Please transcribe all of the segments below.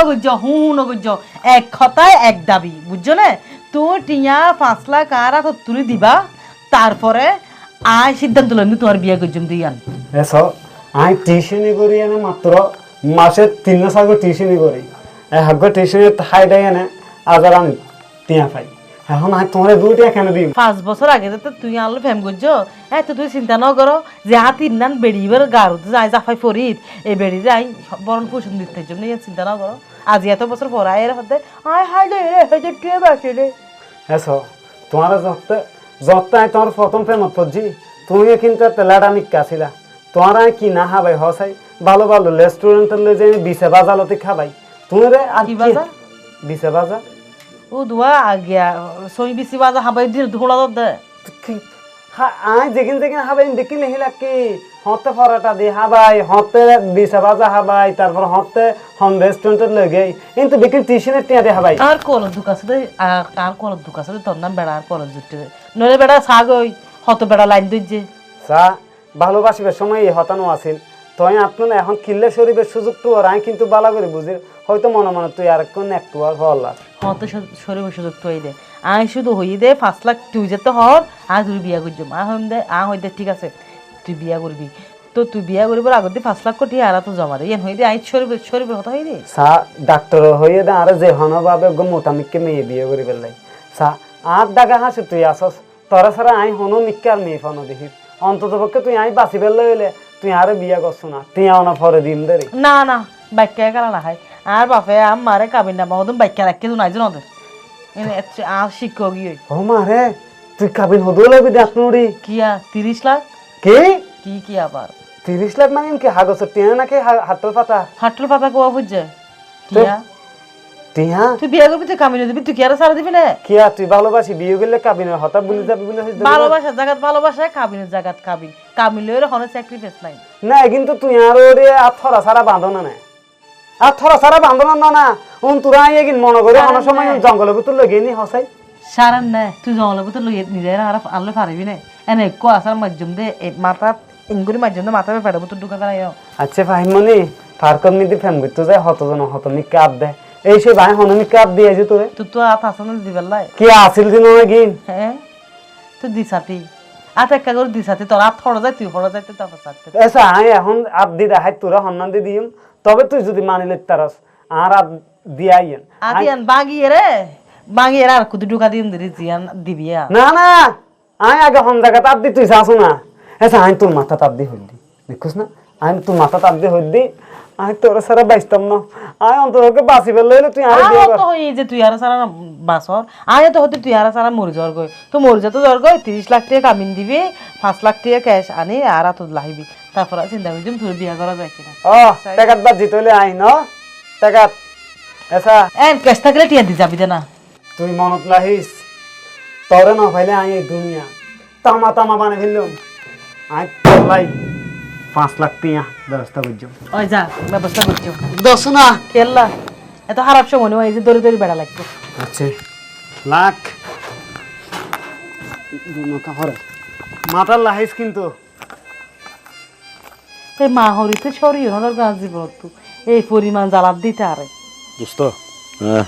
নগর্য হু হু নগর্য এক কথায় এক দাবি বুঝছ না? তুই টিয়া পাঁচ লাখ আর তুলি দিবা তারপরে আয় সিদ্ধান্ত লইনি তোমার বিয়ে করছম দিয়ান এস আমি টিউশনি করি এনে মাত্র মাসে তিন সাগর টিউশনি করি। হাগ্য টিউশনি হাইডাই এনে আবার আমি টিয়া পাই। এখন আমি তোমার দুইটা কেন দিই পাঁচ বছর আগে তো তুই আনলো ফেম করছ হ্যাঁ তো তুই চিন্তা ন করো যে হাত ইন্নান বেড়িবার গাড়ুতে যায় জাফাই ফরিদ এই বেড়ি যাই বরণ পোষণ দিতে ইয়ে চিন্তা ন করো। আজ এত বছর পর আয়ের হতে আয় হাই রে হয়তো টুয়ে বাসে রে এস তোমার যত যত আমি তোমার প্রথম প্রেমত পড়ছি। তুমি কিন্তু তেলাটা নিকা ছিলা। তোমার আমি কি না খাবাই হসাই? ভালো ভালো রেস্টুরেন্টের লই যাই বিছে বাজালতে খাবাই। তুমি রে আর কি বাজার? বিছে বাজা ও দুয়া আগিয়া সই বিসি বাজা হাবাই দিন ধোড়া দে আই যেখান যেখানে হাবাই দেখি নেহিলা কি? হতে পরাটা দি হাবাই হতে বিছে বাজা হাবাই তারপর হতে হম রেস্টুরেন্টের লই গই কিন্তু বিক্রি টিউশনের টিয়া দিয়ে হাবাই। আর কলের দুক আছে দে? আর আর কলের দুক আছে দে? তোর নাম বেড়া আর কলের জুটে দে? নইলে বেড়া ছাগ ওই হত বেড়া লাইন দিচ্ছে সা ভালোবাসিবার সময় এই হতানো আছিল তুই আপনার এখন কিল্লে শরীফের সুযোগ তো আর আমি কিন্তু বালা করে বুঝি। হয়তো মনে মনে তুই আর কোন একটু আর হল্লা হত শরীর সুযোগ তো দে। আই শুধু হই দে পাঁচ লাখ তুই যেতে হর আর তুই বিয়া করছ আ হইম দে আ হই দে ঠিক আছে। তুই বিয়া করবি? তো তুই বিয়া করিবার আগত পাঁচ লাখ কোটি আর তো জমা দে। এন হই দে আই শরীর শরীরের কথা হই দে সা ডাক্তার হয়ে দে আর যে হন ভাবে গো মোটামিককে মেয়ে বিয়ে করি পেলাই সা আর ডাকা হাসে তুই আসস। তোরা ছাড়া আই হনো মিক্কে আর মেয়ে ফনো দেখি অন্তত পক্ষে তুই আই বাঁচি পেলে হইলে তুই আরে বিয়া করছ না। তুই আনা পরে দিন দেরি না না বাইকা কালা না খাই আর বাপে আম মারে কাবিন না মদন বাইকা রাখকে তো নাই ওদের। এনে এত- আর শিক্ষক গিয়ে ও মা রে তুই কাবিন হদু লাগবি দেখ নুড়ি। কিয়া তিরিশ লাখ? কি? কি কি আবার? তিরিশ লাখ মানে কি? হাগস টিয়া নাকি হাতল পাতা? হাটল পাতা কোয়া বুঝছে কিয়া টিয়া? তুই বিয়া করবি তুই কামিনে দিবি তুই কি আর সারা দিবি না? কি আর তুই ভালোবাসি? বিয়ে করলে কাবিনের হঠাৎ বলে যাবি বলে হইছে। ভালোবাসার জায়গাত ভালোবাসা কাবিনের জায়গাত কাবিন কাবিন লইরে হনে স্যাক্রিফাইস নাই। না কিন্তু তুই আর ওরে আর থরা সারা বাঁধো না না আর থরা সারা বাঁধো না। না উন তোরা এগিন মনে করে অনেক সময় জঙ্গলের ভিতর লগে নি হসাই সারান না তুই জঙ্গলের ভিতর লইয়ে নিজে আর আনলে পারবি না? এনে একো আসার মাধ্যম দে মাথা ইঙ্গুরি মাধ্যম দে মাথা পেটে ভিতর ঢুকা ফেলাই আচ্ছা ফাহিমনি ফারকত মিদি ফেম করতে যায় হতজন হত মিকে আপ দে এই সে ভাই হন মিকে আপ দিয়ে যে তোরে তুই তো আত আসন দিবেল লাই কি আসিল দিন গিন হ্যাঁ তুই দিছাতি আত একটা করে দিছাতি তোর আত ফড়া যায় তুই ফড়া যাইতে তারপর চারতে এসা আই এখন আপ দি দেখাই তোরা হন্নান দি দিম তবে তুই যদি মানিলে তারস আর আপ দিয়ে আইয়েন আতি আন বাগিয়ে রে বাগিয়ে আর কুদি ঢুকা দিন দিবি না না আই আগে হন জায়গা তাপ দি তুই চাসু না। এসা আই তোর মাথা তাপ দি হইলি। দেখছিস না? আই তোর মাথা তাপ দি হইলি। আই তোর সারা বাইস্তাম না। আই অন্তরকে বাঁচি ফেললে তুই আই বিয়ে কর। তো যে তুই আর সারা বাসর আয় তো হতে তুই আর সারা মরে যাওয়ার গই তো মরে যেতে যাওয়ার গই তিরিশ লাখ টাকা কামিন দিবি পাঁচ লাখ টাকা ক্যাশ আনি আর তো লাহিবি তারপর চিন্তা করছিম তোর বিয়া করা যায় কিনা। ও টাকাত বাদ জিত হইলে আই ন টাকাত। এসা এন ক্যাশ থাকলে টিয়া দি যাবি না। তুই মনত লাহিস তরে না পাইলে আই এই দুনিয়া। তামা তামা বানে ফেললাম। আই লাই পাঁচ লাখ টিয়া ব্যবস্থা করছ। ওই যা ব্যবস্থা করছ। দশ না খেললা এত খারাপ সময় নয় এই যে দড়ি দড়ি বেড়া লাগতো আচ্ছা লাখ। মাতার লাহিস কিন্তু। এই মা হরিতে সরি হনর গাছ দিব তো। এই পরিমাণ জ্বালাপ দিতে আরে। দোস্ত হ্যাঁ।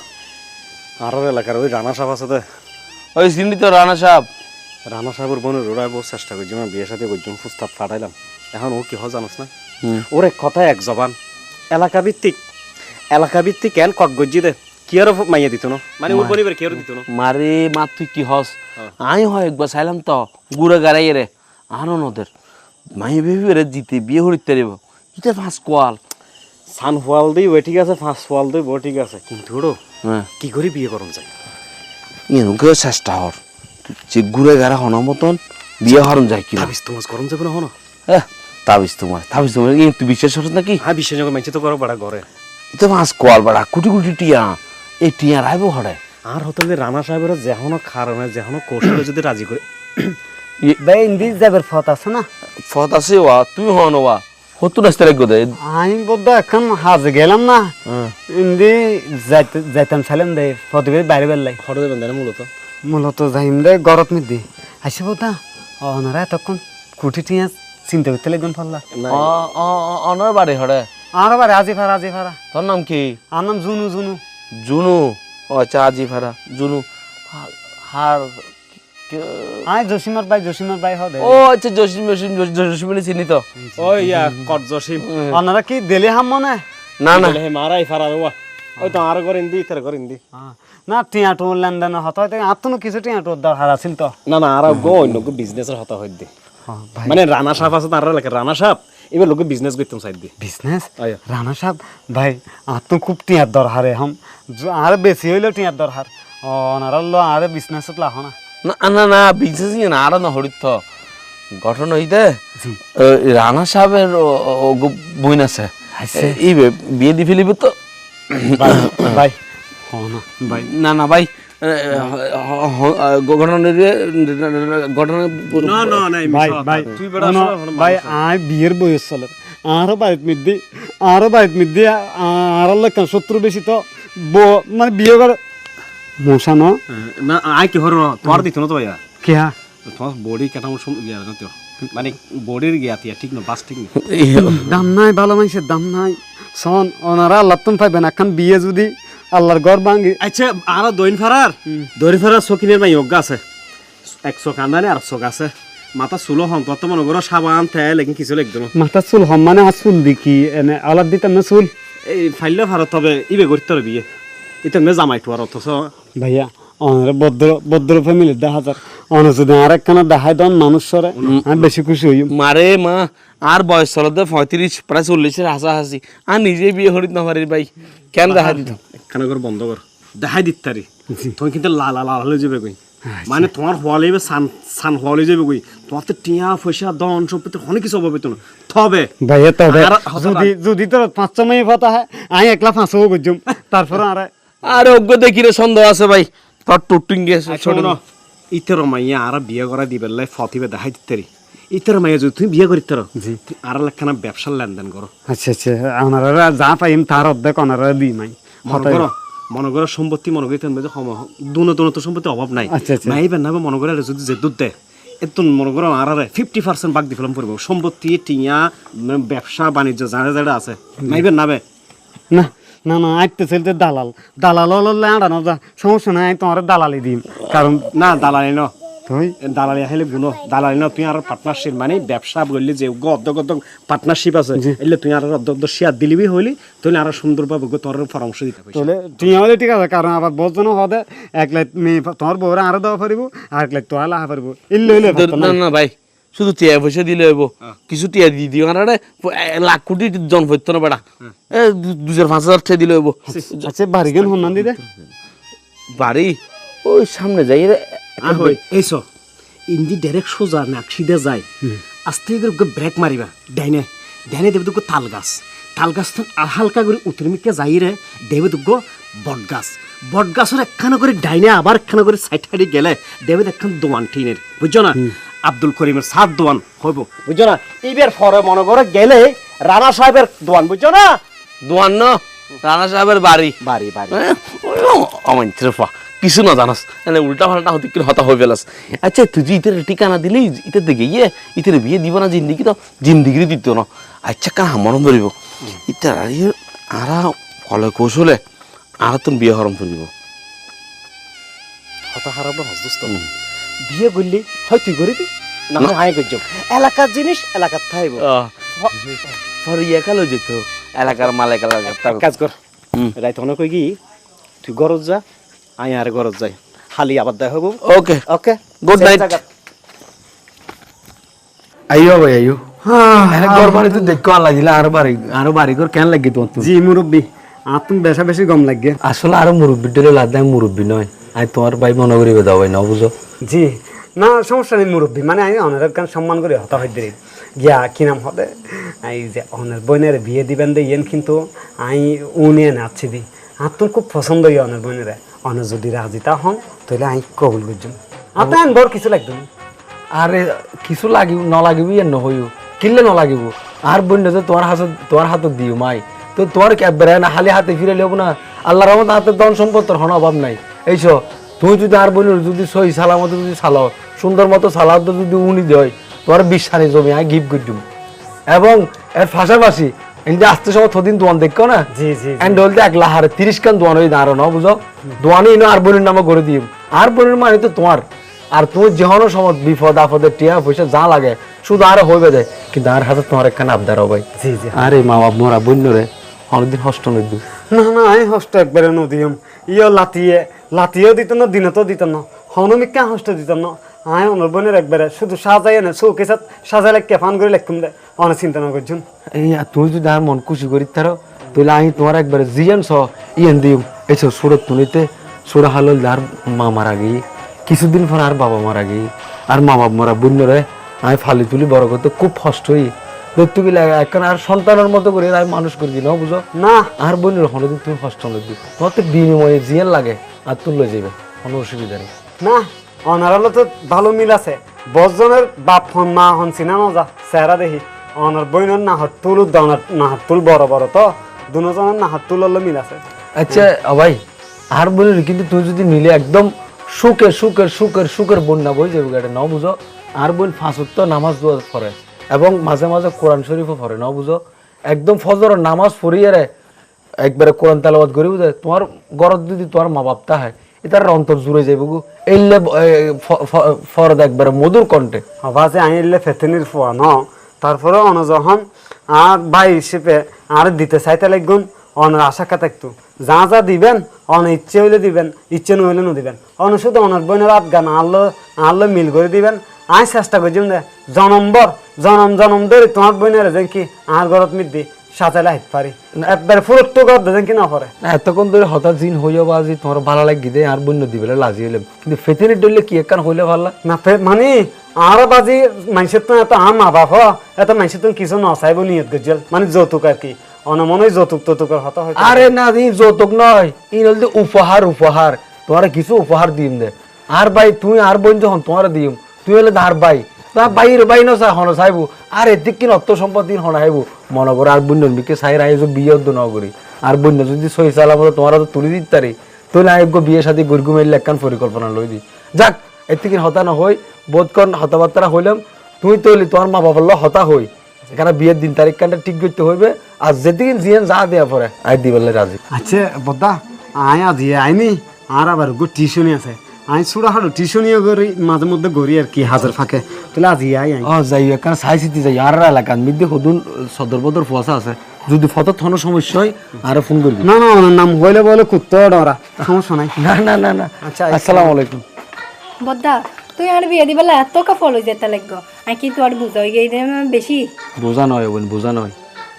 আর এলাকার ওই রানা সাহেব আছে ওই চিনি তো রানা সাহেব। রানা সাহেবের বোনের ওরা বহু চেষ্টা করছি না বিয়ে সাথে করছি ফাটাইলাম। এখন ও কি হয় জানোস না? ওর এক কথা এক জবান। এলাকা ভিত্তিক এলাকা ভিত্তিক কেন কট গজ্জি দে। কি আর মাইয়া দিত না? মানে ওর পরিবার কি আর দিত না? মারে মা তুই কি হস? আই হয় একবার চাইলাম তো। গুড়া গাড়াই রে। আনো নদের মাই ভেবি রে জিতে বিয়ে হরিতে রেব ইটা ফাঁস কোয়াল। সান ফোয়াল দিই ঠিক আছে ফাঁস ফোয়াল দিই ঠিক আছে। কিন্তু হ্যাঁ। কি করে বিয়ে করুন যায়? এনুকেও চেষ্টা হর যে গুড়ে গাড়া হন মতন বিয়ে হরণ যায় কিনা। তাবিজ তোমার করুন যাবে না হনো? হ্যাঁ তাবিস তোমার। তাবিস তোমার এই তুই বিশ্বাস করছ নাকি? হ্যাঁ বিশ্ব জগৎ মাইছে তো করো বড়া ঘরে। এটা ফাঁস কোয়াল বাড়া কুটি কুটি টিয়া। এই টিয়া রাইব হরে আর হতে রানা সাহেবের যেহনো কারণে যেহনো কৌশলে যদি রাজি করে। বে ইন্দি যাবের ফত আছে না? ফত আছে ওয়া তুই হন ওয়া। হতু রাস্তা রেখে দে আমি বোধ এখন হাজে গেলাম না ইন্দি যাইতে যাইতাম চাইলাম দে ফতবে বাইরে বেলাই হরে দেবেন না মূলত মূলত যাইম দে গরত মিদি আসে বোধা অনারা এতক্ষণ কুটি টিয়া চিন্তা করতে লাগবেন পারলা অনর বাড়ি হরে আর বাড়ি আজিফারা আজিফারা তোর নাম কি আর নাম জুনু জুনু জুনু ও আচ্ছা আজিফারা জুনু হা- হার আয় জসিমার ভাই জসিমার ভাই হবে ও আচ্ছা জসিম জসিম জসিম চিনি তো। ওই ইয়া কট জসিম। আপনারা কি দিলে হাম মনে? না না। হে মারাই ফারার ওয়া ওই তো আর করেন দি ইতার করেন দি। না টিয়া টু লেনদেন হতো হয়তো আত্মনো কিছু টিয়া টুর দরকার আছিল তো। না না আর গো অন্য গো বিজনেসের হতা হই দি। মানে রানা সাহেব আছে তার রানা সাহেব এবার লোকে বিজনেস করতাম সাইড দি। বিজনেস। রানা সাহেব ভাই আত্ম খুব টিয়ার দরকার হাম। আর বেশি হইল টিয়ার দরকার ও ওনারা লো আর বিজনেসত লাহ না। না না না বিশেষ না আর না হরিত গঠন হইতে ও, রানা সাহেবের বইন আছে। এই বিয়ে দি ফেলিব তো? ভাই ভাই। না না না ভাই বিয়ের বয়স চলে। আরও বাড়িত মিদ্দি আরও বাড়িত মিদ্দি আর লেখান শত্রু বেশি তো। ব- মানে বিয়ে করে মশা ন না আই কি হর তোর দিত না তো ভাইয়া। কেয়া? তোমার বডি সম না তো মানে বডির গিয়া তিয়া ঠিক না বাস ঠিক না দাম নাই ভালো মানুষের দাম নাই। সন ওনারা আল্লাহ তুমি পাইবেন এখন বিয়ে যদি আল্লাহর ঘর ভাঙ্গি আচ্ছা আর দইন ফারার দইন ফারার সকিনের মাই অজ্ঞা আছে। এক একশো কান্দানে আর একশো আছে। মাথা চুলো হম তোর তো মনে করো সাবান তেল এখানে কিছু না। মাথা চুল হম মানে আর চুল দেখি এনে আলাদ দিতাম না চুল। এই ফাইলে ভারত তবে ইবে করতে হবে বিয়ে। এটা মে জামাইতো আর অথচ ভাইয়া অনারে ভদ্র ভদ্র ফ্যামিলির দেখা যাক অনে যদি আর একখানা দেখাই দন মানুষ সরে আমি বেশি খুশি মারে মা আর বয়স চলতে পঁয়ত্রিশ প্রায় চল্লিশের হাসাহাসি। আর নিজে বিয়ে হরিত না পারি ভাই কেন দেখা দিত একখানা করে বন্ধ কর দেখাই দিত তারি তুমি কিন্তু লাল লাল হলে যাবে কই। মানে তোমার হওয়ালে সান সান হওয়ালে যাবে কই। তোমার তো টিয়া পয়সা দন সম্পত্তি অনেক কিছু অভাবে তো না। তবে ভাইয়া তবে। যদি যদি তোর পাঁচ মেয়ে কথা হয় আমি একলা ফাঁসও করছুম তারপর আর আর অজ্ঞ দেখি রে সন্দেহ আছে ভাই। তোর টুটুং গেছে ছোট ইতর মাইয়া আর বিয়ে করা দিবে লাই ফতিবে দেখাই দিত তারি ইতর মাইয়া যদি তুমি বিয়ে করিতে জি। আর একখানা ব্যবসার লেনদেন করো। আচ্ছা আচ্ছা ওনারা যা পাইম তার অর্ধেক ওনারা দিই মাই। মনে করো মনে করো সম্পত্তি মনে করি তেমন সম দুনো দুনো তো সম্পত্তি অভাব নাই। আচ্ছা, আচ্ছা। মাইবেন না মনে করে যদি যে দুধ দেয় এত মনে করো আর ফিফটি পার্সেন্ট বাগ দি পড়ব সম্পত্তি টিয়া ব্যবসা বাণিজ্য যারা যারা আছে। মাইবেন না না। না না আইতে চলতে দালাল। দালাল হলে আড়ানো যা সমস্যা নাই তোমার দালালি দিম। কারণ না দালালি ন। তুই? দালালি আহিলে গুণ। দালালি ন তুই আর পার্টনারশিপ মানে ব্যবসা বললি যে অর্ধ অর্ধ পার্টনারশিপ আছে। এলে তুই আর অর্ধ অর্ধ শেয়ার দিলিবি হইলি তুই আর সুন্দরভাবে তোর পরামর্শ দিতে পারিস তাহলে তুই হলে ঠিক আছে কারণ আবার বজন হদে। এক লাইট মেয়ে তোমার বউরা আরও দেওয়া পারিব আর এক লাইট তোরা লাহা পারিব। ইল্লে না না ভাই। শুধু টিয়া পয়সা দিলে হইব। কিছু টিয়া দি দিও আর লাখ কোটি জন ভরতো না বেড়া। এ দু- দুই পাঁচ হাজার টিয়া দিলে হইব। আচ্ছা বাড়ি গেল হন্নান দিদে বাড়ি? ওই সামনে যাই রে। এইছো ইন্দি ডাইরেক্ট সোজা নাক সিধা যায় আস্তে করে ব্রেক মারিবা। ডাইনে ডাইনে দেবে তো তাল গাছ। তাল গাছ তো হালকা করে উত্তরমিকে যাই রে। দেবে তো বট গাছ। বট গাছের একখানা করে ডাইনে আবার একখানা করে সাইড সাইডে গেলে দেবে একখান দোয়ান টিনের। বুঝছ না? আব্দুল করিমের সাত দোয়ান হইব। বুঝছ না? এইবার ফরে মনে করে গেলে রানা সাহেবের দোয়ান বুঝছ না? দোয়ান্ন রানা সাহেবের বাড়ি। বাড়ি বাড়ি। অমান্ত্রে ফা কিছু না জানাস। মানে উল্টা পাল্টা হতে কি হতা হয়ে ফেলাস। আচ্ছা তুই যে ইতের ঠিকানা দিলি ইতের দিকে ইয়ে ইতের বিয়ে দিব না জিন্দিগি তো জিন্দিগি দিত না। আচ্ছা কার মরণ ধরিব ইতার আর আরা ফলে কৌশলে আর তুমি বিয়ে হরম ধরিব হতা হারাব না হসদস্ত বিয়ে করলি হয় তুই করবি? না হয় করছ। এলাকার জিনিস এলাকার থাইব। ইয়ে কালো যেত। এলাকার মালে এলাকার কাজ কর। রাইত হনে কই কি তুই গরজ যা আই আর গরজ যাই। খালি আবার দেখা হব। ওকে ওকে Good night. আইও ভাই আইও হ্যাঁ ঘর বাড়ি তো দেখো আল্লাহ দিলে আরও বাড়ি আরও বাড়ি ঘর কেন লাগবে তোমার? তো জি মুরব্বী। আর তুমি বেশা বেশি গম লাগে আসলে আরও মুরব্বী ডেলে লাদ মুরব্বী নয়। আমি তোমার ভাই মনে করি দাও ভাই না বুঝো। জি না সমস্যা নেই মুরব্বী। মানে আমি অনারের গান সম্মান করে হতা হয়ে দিই গিয়া কি নাম হবে? এই যে অনের বোনের বিয়ে দিবেন দে ইয়েন কিন্তু আমি উনিয়ে নাচছি দি। আর তোর খুব পছন্দ হই অনের বোনের। অনে যদি রাজিতা হন তাহলে আমি কবুল করছুন আপনার বড় কিছু লাগতো আরে কিছু লাগিব নলাগিব ইয়ার নহইও। কিনলে নলাগিব আর বন্য যে তোমার হাতত তোমার হাতত দিও মাই। তো তোমার বেড়ায় না খালি হাতে ফিরে লিব না। আল্লাহ রহমত হাতে ধন সম্পত্তির হন অভাব নাই। এইছ তুমি যদি আর বোনের যদি সহি সালামতো যদি চালাও সুন্দর মতো সালাদ যদি উনি দেয় তোমার বিশ্বাসী জমি আমি গিফট করে দিম। এবং এর পাশাপাশি এনতে আসতে সময় থদিন দোয়ান দেখো না? জি জি। এন্ড হলতে এক লাহারে তিরিশ কান দোয়ান হয়ে দাঁড়ো না বুঝো? দোয়ানি ইনো আর বোনের নামে করে দিম। আর বোনের মানে তো তোমার। আর তুমি যেহনো সময় বিপদ আপদে টিয়া পয়সা যা লাগে শুধু আরও হইবে যায় কিন্তু আর হাতে তোমার একখান আবদার ভাই জি জি। আরে মা বাপ মোরা বন্যরে অনেকদিন হষ্ট নদী না না আমি হস্ত একবারে নদিয়ম ইয় লাতিয়ে লাতিয়েও দিত না দিনতো দিত না হনুমিকা হস্ত দিত না। আয় অনর বোনের একবারে শুধু সাজাই না চৌকে সাথ সাজাইলে কেফান করে লেখুম দে অনেক চিন্তা না করছুন তুমি যদি আর মন খুশি করি তারো তাহলে আমি তোমার একবারে জিয়ান স ইয়েন দিম এসো সুরত তুলিতে সুরা হালল আর মা মারা গিয়ে কিছুদিন পর আর বাবা মারা গিয়ে আর মা বাবা মারা বন্যরে আমি ফালি তুলি বড় করতে খুব কষ্ট হই। গেলে এখন আর সন্তানের মতো করে আমি মানুষ করবি না বুঝো না। আর বোনের হলদিন তুমি কষ্ট নদী তোমার তো বিনিময়ে জিয়ান লাগে। আর তুলে যাবে কোনো অসুবিধা নেই। না অনার হলো তো ভালো মিল আছে। বজনের বাপ হন মা হন না যা চেহারা দেখি। অনার বইনের নাহর তুল দনার নাহর তুল বড় বড় তো। দুজনের নাহর তুল হলো মিল আছে। আচ্ছা ভাই আর বলিল কিন্তু তুই যদি মিলে একদম সুখের সুখের সুখের সুখের বন্যা বই যাবে গাড়ি ন বুঝো। আর বোন ফাঁসুত্ত নামাজ দোয়া পড়ে এবং মাঝে মাঝে কোরআন শরীফও পড়ে ন বুঝো। একদম ফজর নামাজ পড়িয়ে রে একবারে কোরআন তালাবাদ করি বুঝে তোমার গরত যদি তোমার মা বাপ তা হয় এটার অন্তর জুড়ে যাবে গু। এলে ফরদ একবারে মধুর কণ্ঠে। আবাজে আইলে ফেতেনির ফোয়া ন, তারপরে অন যখন আর ভাই হিসেবে আর দিতে চাইতে লাগুন অনার আশা কা থাকতো। যা যা দিবেন, অন ইচ্ছে হইলে দিবেন, ইচ্ছে নইলে না দিবেন অন শুধু অনার বোনের রাত গান আল্লো আল্লো মিল করে দিবেন। আমি চেষ্টা করছিলাম যে জনম্বর জনম জনম ধরে তোমার বোনের যেন কি আর ঘরত মিদি সাজাইলে হাইতে পারি। একবারে ফুরত তো ঘর যেন কি না পরে এতক্ষণ ধরে হঠাৎ জিন হইয়া বা আজি তোমার ভালো লাগি দে আর বন্য দিবে লাজি হইলাম। কিন্তু ফেতিনি ডললে কি একখান হইলে ভালো? না মানে আর বাজি মানুষের তো এত আম হ, এত মানুষের তো কিছু নচাইব নিয়ত গজল মানে যৌতুক আর কি। অনমনে যৌতুক তৌতুকের হতা হয় আরে না ই যৌতুক নয়। ই হলতে উপহার উপহার। তোমার কিছু উপহার দিম দে। আর ভাই তুই আর বোন যখন তোমার দিম তুই হলে আর ভাই। তা বাইর বাই না হন চাইব। আর এদিক কিন অর্থ সম্পত্তি, হন আইবো মনে করো আর বন্য বিকে চাই রাই বিয়ে অর্ধ আর বন্য যদি সহি চালাম তোমার তো তুলি দিতে পারি তুই না একগো বিয়ে সাথে গরিগু মেলে একখান পরিকল্পনা লই দি। যাক, এদিকে হতা না হই বোধকন হতাবার্তা হইলাম তুই তৈলি তোমার মা বাবার হতা হই এখানে বিয়ের দিন তারিখ কানটা ঠিক করতে হইবে আর যেদিন জিয়ান যা দেয়া পরে আই দিবলে রাজি আচ্ছা বদ্দা আয় আজি আইনি। আর আবার গো টিউশনই আছে। আই সুরা হাড়ু টিউশনিও করি মাঝে মধ্যে গড়ি আর কি হাজার ফাঁকে। তাহলে আজি আই আই। ও যাই এখানে সাই সিটি যাই আর এলাকার মধ্যে হদুন সদর বদর ফুয়াশা আছে। যদি ফটো থনো সমস্যা হয় আর ফোন করবি। না না ওনার নাম হইলে বলে কুত্তো ডরা সমস্যা নাই। না না না না। আচ্ছা, আসসালামু আলাইকুম। বদ্দা তুই আর বিয়ে দিবেলা এত কা ফলো যেতে লাগবো। আর কি তোর বুঝাই গিয়ে বেশি? বোঝা নয় বোন বোঝা নয়।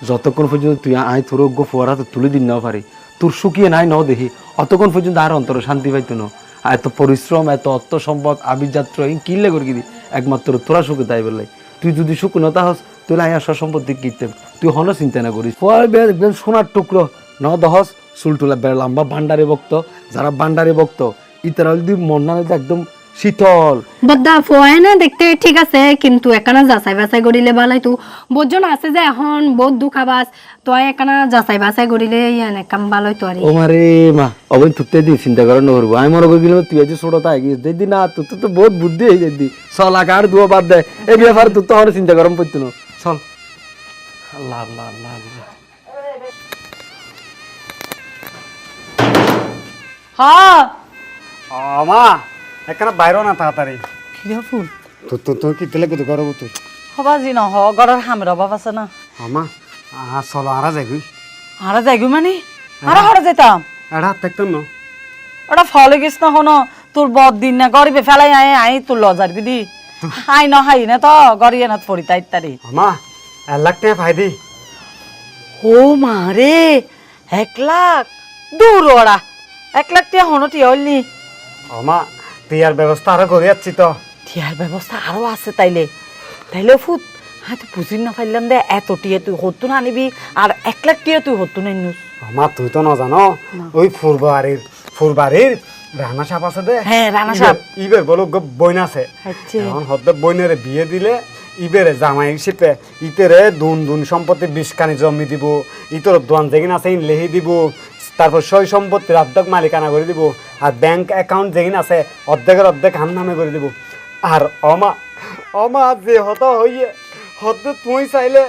যতক্ষণ পর্যন্ত তুই আই তোর গো ফোয়ারা তো তুলে দিন না পারি তোর শুকিয়ে নাই ন দেখি অতক্ষণ পর্যন্ত আর অন্তর শান্তি পাইতো না। আর এত পরিশ্রম, এত অর্থ সম্পদ আবির্যাত্র কিনলে করে কি একমাত্র তোরা সুখে তাই বললাই তুই যদি সুখ নতা হস তুই আই আসা সম্পত্তি কিনতে তুই হন চিন্তা না করিস। একদম সোনার টুকরো ন দহস চুলটুলা বেড় লম্বা ভান্ডারে বক্ত যারা ভান্ডারে বক্ত ইতারা যদি মন না একদম শীতল। বদ্দা ফোয়ায় না দেখতে ঠিক আছে কিন্তু একানা যাচাই বাছাই করিলে ভালাই তো। বোঝন আছে যে এখন বহুত দুঃখ আবাস তই একানা যাচাই বাছাই করিলে ইয়ান একাম ভালোই তো আর ও মারে মা অবন তুতে দি চিন্তা করে নকরবো আমি মনে করি তুই আজ ছোট তাই গিয়ে দিদি না তোর তো বহুত বুদ্ধি হয়ে যাই চল আর দুয়া বাদ দে। এই ব্যাপারে তোর তো আমার চিন্তা করম পড়তো না। চল। আল্লাহ আল্লাহ আল্লাহ আল্লাহ হ্যাঁ আমা একখানা বাইরও না তাড়াতাড়ি। কিরে ফুল? তো তো তো কি তেলে কত করব তুই হবাজি ন হ গড়ের হামের অভাব আছে না। আমা আহা চলো আরা যাই হারা যাইগু মানে? হারা হারা যেতাম। হাত থাকতাম না। ওটা ফলে গেছ না হনো তোর বদ দিন না গরিবে ফেলাই আয় আই তোর লজার দিদি হাই ন হাই না তো গরিয়ে না পড়ি তাই তারি আমা এক লাখ টাকা ফাই দি। ও মা রে এক লাখ। দূর ওরা এক লাখ টিয়া হনো টিয়া হইলি আমা আর ব্যবস্থা আরও করে যাচ্ছি তো। টিয়ার ব্যবস্থা আরও আছে তাইলে। তাইলে ফুট হ্যাঁ তুই বুঝি না পারলাম দে এত টিয়া তুই হতুন আনিবি আর এক লাখ টিয়া তুই হতুন আনিস। আমা তুই তো না। জানো ওই ফুরবাড়ির ফুরবাড়ির রানা সাপ আছে দে। হ্যাঁ, রানা সাপ। ইবের- বলো বইন আছে। আচ্ছা। এখন হদ্দে বইনের বিয়ে দিলে ইবেরে জামাই হিসেবে ইতেরে দুন দুন সম্পত্তি বিশখানি জমি দিব ইতর দোয়ান যেগিন আছে ইন লেহি দিব তারপর সই সম্পত্তির অর্ধেক মালিকানা করে দিব আর ব্যাংক অ্যাকাউন্ট যেগিন আছে অর্ধেকের অর্ধেক হাম নামে করে দিব। আর অমা অমা যে হত হইয়ে হদ্দে তুই চাইলে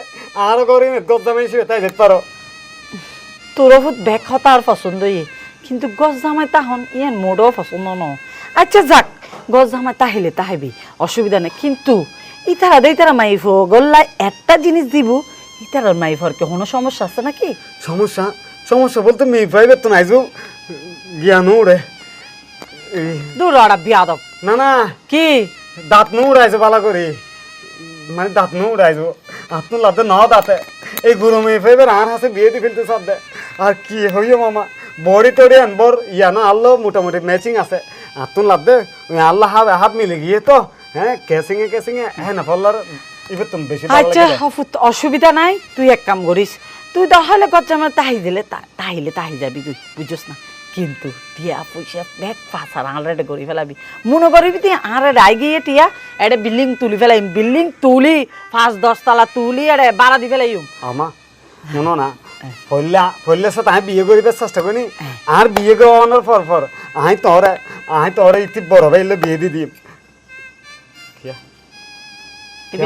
আর গরিব গদ্দামে হিসেবে তাই যেতে পারো। তোর বহুত ব্যাগ হতা আর পছন্দ ইয়ে কিন্তু গছ জামাই তাহন ইয়ান মোড়ও পছন্দ ন। আচ্ছা যাক গছ জামাই তাহিলে তাহিবি অসুবিধা নেই। কিন্তু ইতারা দে ইতারা মাইফ গল্লাই একটা জিনিস দিব ইতারার মাইফর কে কোনো সমস্যা আছে নাকি? সমস্যা সমস্যা বলতে মেয়ে পাইবে তো নাইজো জ্ঞান উড়ে। দূর বিয়াদব না না কি? দাঁত নো উড়াইছো ভালো করে। মানে দাঁত নো উড়াইছো হাত নো ন দাঁতে। এই গুরু মেয়ে পাইবে আর হাসে বিয়ে দিয়ে ফেলতে সব দে আর কি হইও মামা। বড়ি তড়ি আনবর ইয়ানো আল্লাহ মোটামুটি ম্যাচিং আছে। আতুন লাভ দে আল্লাহ হাত হাত মিলে গিয়ে তো হ্যাঁ কেসিংয়ে কেসিংয়ে হ্যাঁ না ফল্লার এবার তুমি বেশি আচ্ছা অসুবিধা নাই। তুই এক কাম করিস তুই তাহলে গছ জামাই তাহি দিলে তাহিলে তাহি যাবি তুই বুঝছিস না? কিন্তু টিয়া পয়সা ব্যাগ পাচার আড়ে করে ফেলাবি। মনে করবি তুই আড়ে রাই গিয়ে টিয়া এটা বিল্ডিং তুলি ফেলাই বিল্ডিং তুলি পাঁচ দশতলা তুলি এড়ে বাড়া দি ফেলাই আমা শুনো না ফল্লা ফল্লা সাথে আমি বিয়ে করিবার চেষ্টা করি আর বিয়ে করানোর পর পর আই তোরে আই তোরে ইতি বড় ভাইলে বিয়ে দি দিম?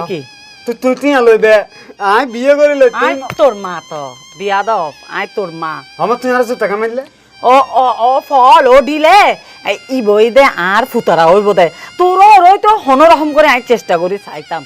কি? তুই তুই তুই লইবে আই বিয়ে করিলে আই তোর মা তো বিয়া দব আই তোর মা। আমার তুই আর জুতা কামাইলে ও ও ও ফল ও দিলে। ই বই দে আর ফুতারা হইব দে তোর ওই তো হনরকম করে আমি চেষ্টা করি চাইতাম।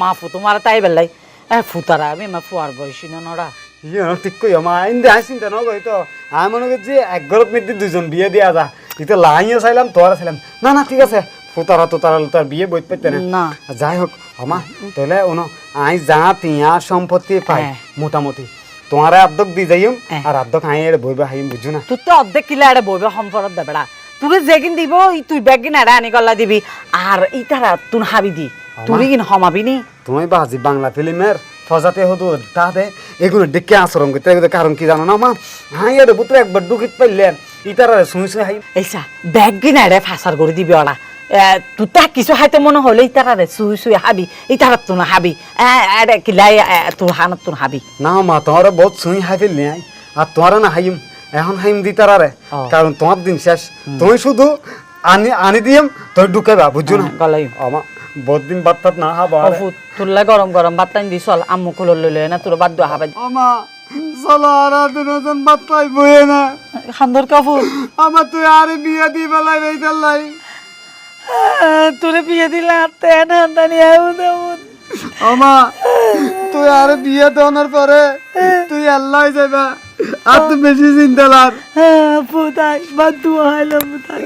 মা ফু তোমার তাই বেলাই। এ, ফুতারা আমি মা ফুয়ার বয়সী না নড়া। ইয়ে ঠিক কই আমা আইন দে আই চিন্তা নগই তো আমি মনে করছি এক ঘরত মিদি দুজন বিয়ে দিয়া যা। ইতে লাইও চাইলাম তোরা চাইলাম। না না ঠিক আছে। ফুতারা তো তারা তার বিয়ে বইতে পারতে না। না। যাই হোক আমা তাহলে ওনো আই যা তিয়া সম্পত্তি পাই হ্যাঁ। মোটামুটি। তোমার আর্ধক দি যাইম হ্যাঁ। আর আর্ধক আই এর বইবে হাইম বুঝছ না? তুই তো অর্ধেক কিলা এড়ে বইবে সম্পরত দে বেড়া। তুই যেগিন দিব তুই বেগিন এড়ে আনি গল্লা দিবি। আর ইতারা তুন হাবি দি। তুই কিন হমাবি নি। তুমি বাজি বাংলা ফিল্মের ফজাতে হতো তাতে এগুলো ডেকে আচরণ করতে এগুলো কারণ কি জানো না মা? হাই এর বুতরে একবার দুঃখিত পাইলে ইতারা শুই হাই। এইসা বেগিন এড়ে ফাঁসার করে দিবি ওরা। তুই তা কিছু হাইতে মনে হলে ইতারা সুই সুই হাবি ইতারা তুন হাবি এড়ে কিলাই তুর হানত তুন হাবি। না মা তোমার বহুত শুই ফেললি আই আর তোমার না হাইম এখন হাইম দি তারারে। কারণ তোমার দিন শেষ। তুমি শুধু আনি আনি দিম তুই বা বুঝছ না? গলাই। আমা বহুত দিন বাদ তাত না হাবা তুললে গরম গরম ভাত টাইম দি চল আম্মু কুলো লইলে না তোর বাদ দোয়া হাবাই। আমা চলো আর দিনজন বাদ পাই বইয়ে না। খান্দর কাপু আমার তুই আরে বিয়ে দি বেলায় বেইতাল লাই। তোরে বিয়ে দিলে হান্দানি আউ দেউন আমা তুই আর বিয়ে দেওয়ার পরে তুই আল্লাহ যাবা আর তুই বেশি চিন্তা লাগ পুতাই বা দোয়া হইল পুতাই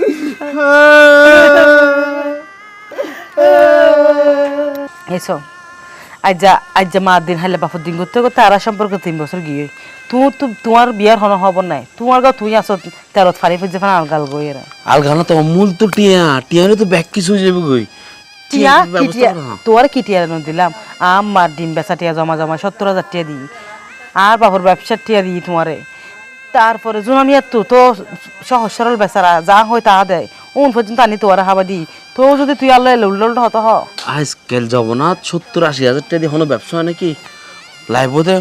এসো। আজ্জা আজ্জা মা দিন হাইলে বাপুর দিন করতে করতে আর সম্পর্ক তিন বছর গিয়ে তো তোমার বিয়ার হন হব নাই। তোমার তুই তেরত ফারি ফেজে ফান আলগাল গই রে আল গানা তো মূল তো টিয়া টিয়ারে তো ব্যাগ কিছু যাবে গই টিয়া তোর দিলাম? আমার ডিম বেচা টিয়া জমা জমা সত্তর হাজার টিয়া দিই আর বাবুর ব্যবসার টিয়া দিই তোমারে তারপরে জুনা মিয়া তো তো সহজ সরল বেচারা যা হয় তা দেয় উন পর্যন্ত আনি তোয়ারে হাবা দি। তো যদি তুই আল্লাহ উল্টো হতো হ। আজকাল যাব না সত্তর আশি হাজার টাকা দিয়ে কোনো ব্যবসা হয় নাকি? লাইবতে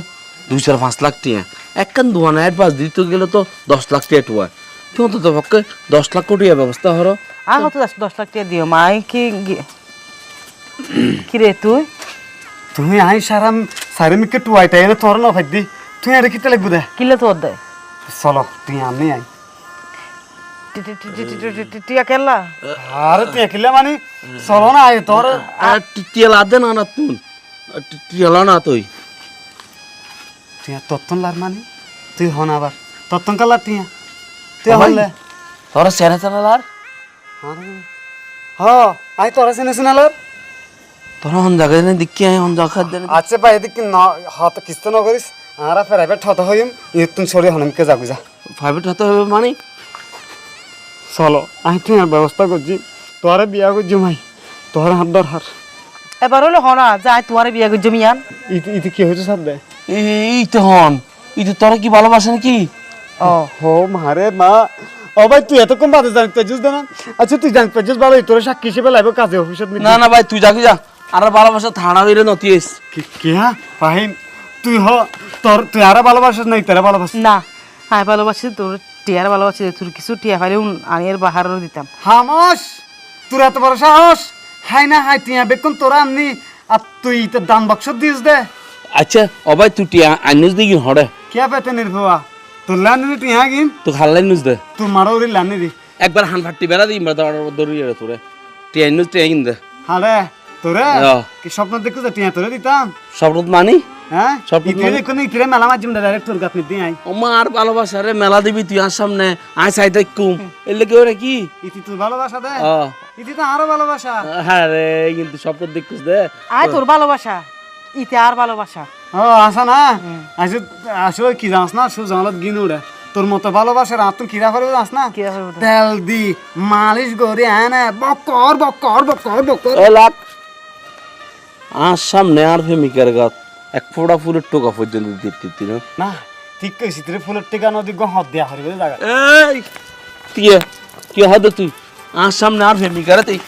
দুই চার পাঁচ লাখ টিয়া। একখান দোয়ান অ্যাডভান্স দিতে গেলে তো দশ লাখ টাকা টুয়া তুই অন্তত পক্ষে দশ লাখ কোটি ব্যবস্থা হলো আর হতো দশ দশ লাখ টিয়া দিও। মাই কি কি রে তুই? তুমি আই সারাম সারি মিকে টুয়াইটা এনে তোর না ভাই দি। তুই আর কি তেলে গুদে কিলে তোর দে? চলো তুই আমি আই। টিয়া কেলা আরে তুই একিলে মানে না আই তোর আর টিয়া লাদে না না তুই টিয়া না তুই তুই তত্তন লার তুই হন আবার তত্তন কালার তুই তুই। হলে তোরা সেরা সেরা লার হ আই তোরা শুনে শুনালার তোরা হন দেখি আয় হন জায়গা দেন আচ্ছা এদিকে ন হত কিস্ত ন করিস আর প্রাইভেট হত হইম ইতুন সরি হনমকে যাগু যা প্রাইভেট হতে হবে মানে চলো আই তুই আর ব্যবস্থা করছি তোরে বিয়া করছি ভাই তোর হাত ধর হার এবার হলো হনা যাই তোমার বিয়া করছি মিয়ান ইতি ইতি কি হয়েছে সব দে এই তো হন এই তো তোরা কি ভালোবাসে নাকি? ও হো মারে মা। ও ভাই তুই এতক্ষণ বাদে জানিস পেজিস না আচ্ছা তুই জানিস পেজিস ভালো তোর সাক্ষী হিসেবে লাইব কাজে অফিসত না না ভাই তুই যাকি যা। আর ভালোবাসা থানা হইলে নতিস কি হ্যাঁ ফাহিম তুই হ তোর তুই আর ভালোবাসিস নাই? তোরা ভালোবাসিস না হাই ভালোবাসি তোর টিয়ার ভালো আছে তোর কিছু টিয়া ফাইলে আনিয়ার বাহারও দিতাম। হামস তোর এত বড় সাহস? হাই না হাই টিয়া বেকন তোরা আমনি আর তুই তো দান বাক্স দিস দে। আচ্ছা অবাই তুই টিয়া আইনুস দিগিন হড়ে কে পেতে নির্ভয়া তোর লানি হ্যাঁ গিন তো খাল্লাই নুস দে। তোর মারো উড়ি লানি দি একবার হান ফাটি বেড়া দিই আমরা দৌড়ি রে তোরে। টিয়া আইনুস টিয়া কিন দে। হারে তোরে? কি স্বপ্ন দেখো যে টিয়া তোরে দিতাম? সবরত মানি। হ্যাঁ? ইতিরে মেলা ডাইরেক্ট তোর আই আর ভালোবাসা রে মেলা দিবি তুই আর সামনে। রে কি? ইতি তোর ভালোবাসা দে। ইতি তো আরও ভালোবাসা। হ্যাঁ দেখছিস দে। তোর ভালোবাসা। ইতে আর ভালোবাসা। ও আসা না। আসলে আসলে কি জানাস না? সব জানালত গিন উড়ে তোর মতো ভালোবাসার আর তুই কিরা করবে জানাস না? কিরা তেল দি মালিশ করে আনে। বকর বকর বকর বকর ও আর সামনে আর প্রেমিকার গাত। এক ফোড়া ফুলের টোকা পর্যন্ত দিতে না না ঠিক কইছি তোর ফুলের টিকা নদী গো হদ দিয়া হরিবে জায়গা। এই তুই কি হদ তুই? আর সামনে আর প্রেমিকার তুই?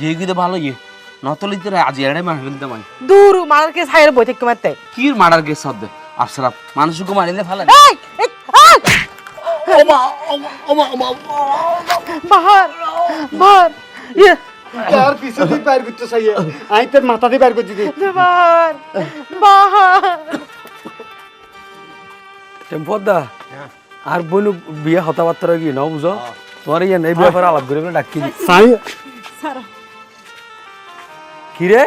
যে কিন্তু ভালো ইয়ে নতলি তোর আজ এড়ে মার ফেলতে মাই দূর মারার কে বই থেকে মারতে। কি মার্ডার কেস সদ্য আফসারাপ মানুষকে মারিলে ভালো এই এই এই! বাহার বাহার ইয়ে। তার পিছে দি বাইর করতে চাইয়ে আই তোর মাথা দি বাইর করছি দি বাহার বাহার। টেম্পদা আর বইনু বিয়ে হতাবার্তা কি ন বুঝো? তোমার ইয়ে এই ব্যাপারে আলাপ করে ডাকি সাই। কি রে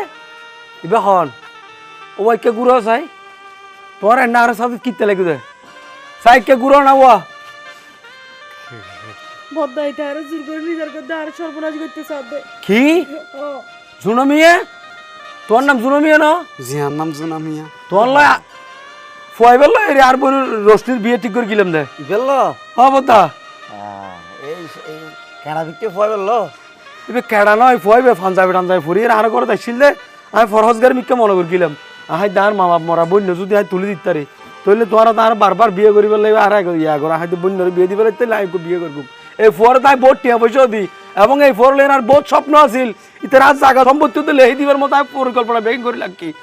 ইবা হন। ও কে গুড়ো চাই তোমার এন্না আর সাথে কিতে লাগি দে। চাই কে গুড়ো না ওয়া বদ্দা এটা আর জোর করে নিজের করতে আর সর্বনাশ করতে চাবে কি? জুনো মিয়া তোর নাম জুনো মিয়া না? জিয়ার নাম জুনা মিয়া তোর লয় ফুয়াই বেল এর আর বিয়ে ঠিক করে গেলাম দে। বেল্লো বদ্দা এই এই কেনা বিকতে ফুয়া বেল্লো এবে কেডা নয় ফুয়াইবে ফানজাবে টানজাবে ফুরি। আর আরও করে দেখছিল দে। আমি ফরহজগার মিকে মনে করে গেলাম। আহাই দার মা বাপ মরা বন্য যদি আই তুলি দিত তারে তইলে তোমার তার বারবার বিয়ে করিব লাগবে আর ইয়া করা। হাইতে বন্যরে বিয়ে দিবে আমি বিয়ে করব। এই ফুয়ারে তাই বহুত টিয়া পয়সা দি। এবং এই ফুয়ার লেন আর বহুত স্বপ্ন আছিল। ইতার আজ জায়গা সম্পত্তি তো লেহি দিবার মতো পরিকল্পনা বেগিং করি লাগকি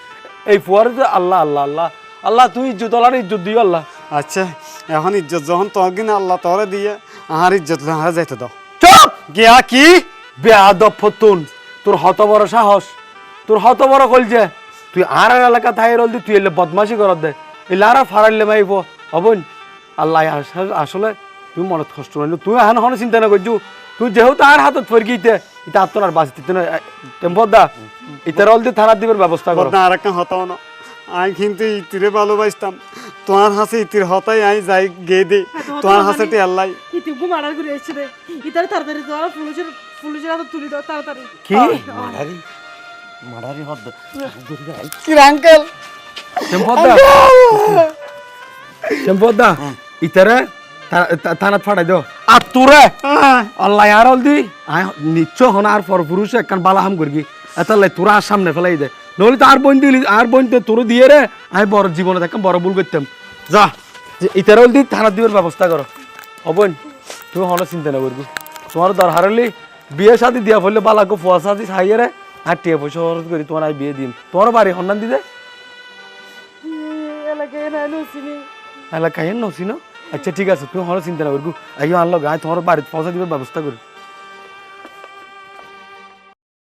এই ফুয়ারে তো আল্লাহ আল্লাহ আল্লাহ আল্লাহ তুই ইজ্জত আল্লাহর ইজ্জত দিও আল্লাহ। আচ্ছা এখন ইজ্জত যখন তোর কিনা আল্লাহ তোরে দিয়ে আহার ইজ্জত আহার যাইতে দাও। চুপ! গিয়া কি? বেয়াদব ফতুন তোর হত বড় সাহস তোর হত বড় কলছে তুই আর আর এলাকা থাই রল দি তুই এলে বদমাশি করত দে। এলে আর ফারাইলে মাইব। হবন আল্লাহ আস- আসলে তুই মনত কষ্ট রইল তুই এখন হন চিন্তা না করছু তুই যেহেতু আর হাতত ফরগিতে ইতা আত্মন আর বাঁচতে না টেম্পর দা ইতা রল দি থানার দিবের ব্যবস্থা করো বদনা আর একটা হতাও না। আই কিন্তু ইতিরে ভালোবাসতাম তোমার হাসে ইতির হতাই আই যাই গে দে তোমার হাসে টি আল্লাহ ইতিগু মারার করে এসেছে রে ইতারে তাড়াতাড়ি তোরা পুলিশের পুলিশের হাতে তুলি দাও তাড়াতাড়ি। কি? মারারি মারারি কি আঙ্কেল টেম্পর দা টেম্পর দা ইতারে থানাত ফাটাই দাও আর তোরে? আল্লাহ আর দি। আই নিশ্চয় হন আর পর পুরুষ একখান বালা হাম করবি এতালে তোরা আর সামনে ফেলাই দে। নইলে তো আর বোন দিলি আর বোন তো তোর দিয়ে রে আমি বড় জীবনে দেখতাম বড় ভুল করতাম যা ইতার দি থানার দিবের ব্যবস্থা করো হবন তুমি হন চিন্তা না করবি তোমার দরকার হলে বিয়ে শাদি দিয়া ফেললে বালাকে ফুয়া শাদি খাইয়ে রে আর টিয়া পয়সা খরচ করি তোমার আমি বিয়ে দিম। তোমার বাড়ি সন্ধান দিদে এলাকায় নসিনি এলাকায় নছি না আচ্ছা ঠিক আছে, তুমি হলো চিন্তা না করব আইও আনলো গায়ে তোমার বাড়িতে পৌঁছা দিবার ব্যবস্থা করি।